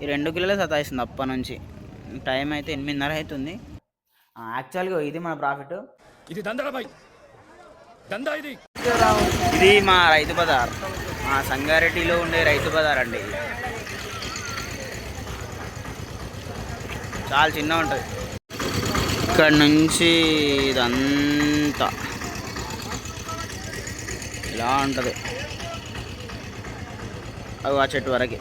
ఈ రెండు కిలోలే సతాయిస్తుంది అప్పటి నుంచి. టైం అయితే ఎనిమిదిన్నర అవుతుంది. యాక్చువల్గా ఇది మన ప్రాఫిట్ ఇది దందా ఇది. ఇది మా రైతు బజార్. మా సంగారెడ్డిలో ఉండే రైతు బజార్ అండి చాలా చిన్న ఉంటుంది. ఇక్కడ నుంచి ఇదంతా ఇలా ఉంటుంది. అవి ఆ చెట్టు వరకు.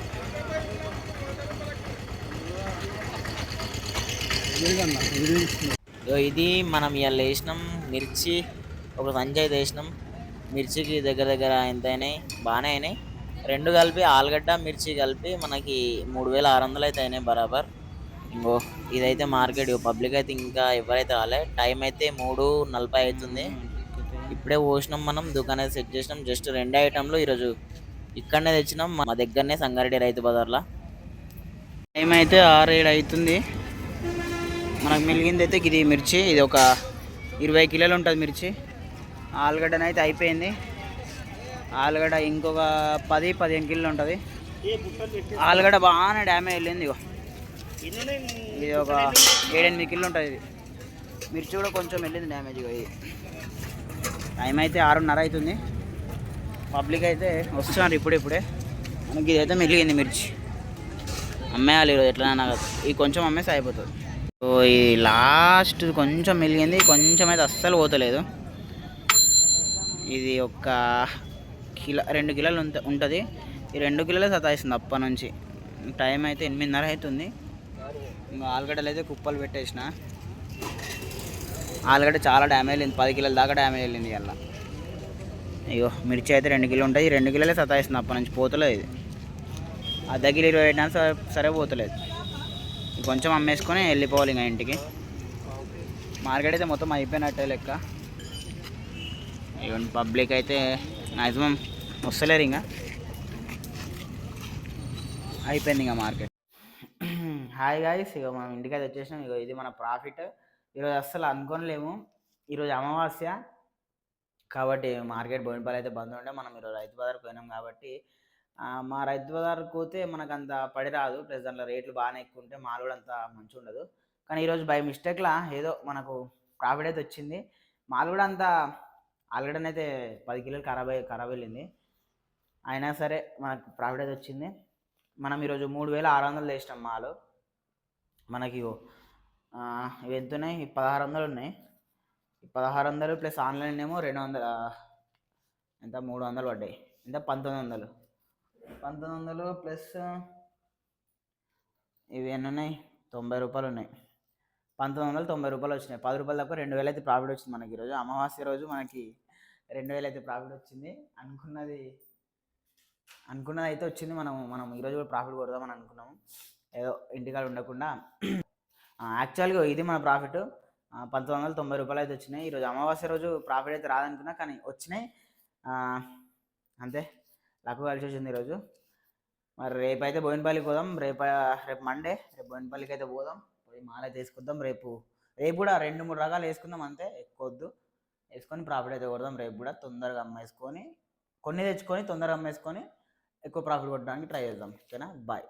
ఇది మనం ఇవాళ వేసినాం మిర్చి ఒక సంజయ్ వేసినాం. మిర్చికి దగ్గర దగ్గర ఎంత అయినాయి? బాగానే అయినాయి. రెండు కలిపి ఆలుగడ్డ మిర్చి కలిపి మనకి మూడు వేల ఆరు వందలు అయితే అయినాయి బరాబర్. ఇంకో ఇదైతే మార్కెట్ పబ్లిక్ అయితే ఇంకా ఎవరైతే రాలే టైం అయితే మూడు నలభై అవుతుంది. ఇప్పుడే పోసినాం మనం దుకాణం అయితే సెట్ చేసినాం. జస్ట్ రెండే ఐటెంలు ఈరోజు ఇక్కడనే తెచ్చినాం. మా దగ్గరనే సంగారెడ్డి రైతు బజార్లో. టైం అయితే ఆరు ఏడు అవుతుంది. మనకు మిలిగింది అయితే ఇది మిర్చి ఇది ఒక ఇరవై కిలోలు ఉంటుంది మిర్చి. ఆలుగడ్డనైతే అయిపోయింది. ఆలుగడ్డ ఇంకొక పది పదిహేను కిలోలు ఉంటుంది. ఆలుగడ్డ బాగానే డ్యామేజ్ వెళ్ళింది ఇగో. ఇది ఒక ఏడెనిమిది కిలో ఉంటుంది ఇది. మిర్చి కూడా కొంచెం వెళ్ళింది డ్యామేజ్ ఇది. టైం అయితే ఆరున్నర అవుతుంది పబ్లిక్ అయితే వస్తున్నారు ఇప్పుడిప్పుడే మనకి ఇదైతే మిగిలింది మిర్చి. అమ్మేయాలి ఈరోజు ఎట్లా కాదు. ఈ కొంచెం అమ్మేసి అయిపోతుంది. సో ఈ లాస్ట్ కొంచెం మిగిలింది. కొంచెం అయితే అస్సలు పోతలేదు. ఇది ఒక కిలో రెండు కిలోలు ఉంటుంది. ఈ రెండు కిలోలే సతాయిస్తుంది అప్పటి నుంచి. టైం అయితే ఎనిమిదిన్నర అవుతుంది ఇంకా ఆలుగడ్డలు అయితే కుప్పలు పెట్టేసిన. ఆలుగడ్డ చాలా డ్యామేజ్ వెళ్ళింది. పది కిలోల దాకా డ్యామేజ్ వెళ్ళింది అలా అయ్యో మిర్చి అయితే రెండు కిలో ఉంటాయి. రెండు కిలోలే సతాయిస్తుంది అప్పటి నుంచి. పోతలేదు ఆ దగ్గర ఇరవై పెట్టినా సరే సరే పోతలేదు. కొంచెం అమ్మేసుకొని వెళ్ళిపోవాలి ఇంకా ఇంటికి. మార్కెట్ అయితే మొత్తం అయిపోయినట్టే లెక్క. ఇవన్నీ పబ్లిక్ అయితే మ్యాక్సిమం వస్తలేరు ఇంకా. అయిపోయింది ఇంకా మార్కెట్. హాయ్ గాయస్ ఇక మనం ఇంటికైతే వచ్చేసినాం. ఇక ఇది మన ప్రాఫిట్. ఈరోజు అస్సలు అనుకోలేము ఈరోజు అమావాస్య. కాబట్టి మార్కెట్ బోయినపల్లి అయితే బంద్ ఉండే. మనం ఈరోజు రైతు బజార్కి పోయినాం కాబట్టి మా రైతు బజార్కి పోతే మనకు అంత పడి రాదు. ప్లస్ దాంట్లో రేట్లు బాగానే ఎక్కువ ఉంటే మాలు కూడా అంత మంచిగా ఉండదు. కానీ ఈరోజు బై మిస్టేక్లా ఏదో మనకు ప్రాఫిట్ అయితే వచ్చింది. మాలు కూడా అంత ఆల్రెడీ అయితే పది కిలోలు ఖరాబ్ అయ్యి ఖరాబ్ వెళ్ళింది. అయినా సరే మనకు ప్రాఫిట్ అయితే వచ్చింది. మనం ఈరోజు మూడు వేల ఆరు వందలు వేసినాం మాలు. మనకి ఇవి ఎంత ఉన్నాయి? పదహారు వందలు ఉన్నాయి. ఈ పదహారు వందలు ప్లస్ ఆన్లైన్ ఏమో రెండు వందల ఎంత? మూడు వందలు పడ్డాయి. ఎంత? పంతొమ్మిది వందలు. పంతొమ్మిది వందలు ప్లస్ ఇవి ఎన్ని ఉన్నాయి? తొంభై రూపాయలు ఉన్నాయి. పంతొమ్మిది వందలు తొంభై రూపాయలు వచ్చినాయి. పది రూపాయలు తక్కువ రెండు వేలు అయితే ప్రాఫిట్ వచ్చింది మనకి ఈరోజు. అమావాస్య రోజు మనకి రెండు వేలు అయితే ప్రాఫిట్ వచ్చింది. అనుకున్నది అనుకున్నది అయితే వచ్చింది. మనం మనం ఈరోజు కూడా ప్రాఫిట్ కొడదామని అనుకున్నాము. ఏదో ఇంటికాడ ఉండకుండా. యాక్చువల్గా ఇది మన ప్రాఫిట్ పంతొమ్మిది వందల తొంభై రూపాయలు అయితే వచ్చినాయి. ఈరోజు అమావాస్య రోజు ప్రాఫిట్ అయితే రాదనుకున్నా కానీ వచ్చినాయి. అంతే. లక్ కలిసి వచ్చింది ఈరోజు. మరి రేపు అయితే బోయినపల్లికి పోదాం. రేపు రేపు మండే రేపు బోయినపల్లికి అయితే పోదాం. పోయి మాల అయితే వేసుకుందాం. రేపు రేపు కూడా రెండు మూడు రకాలు వేసుకుందాం అంతే. ఎక్కువ వద్దు. వేసుకొని ప్రాఫిట్ అయితే కొడదాం రేపు కూడా. తొందరగా అమ్మేసుకొని కొన్ని తెచ్చుకొని తొందరగా అమ్మేసుకొని ఎక్కువ ప్రాఫిట్ కొట్టడానికి ట్రై చేద్దాం. ఓకేనా? బాయ్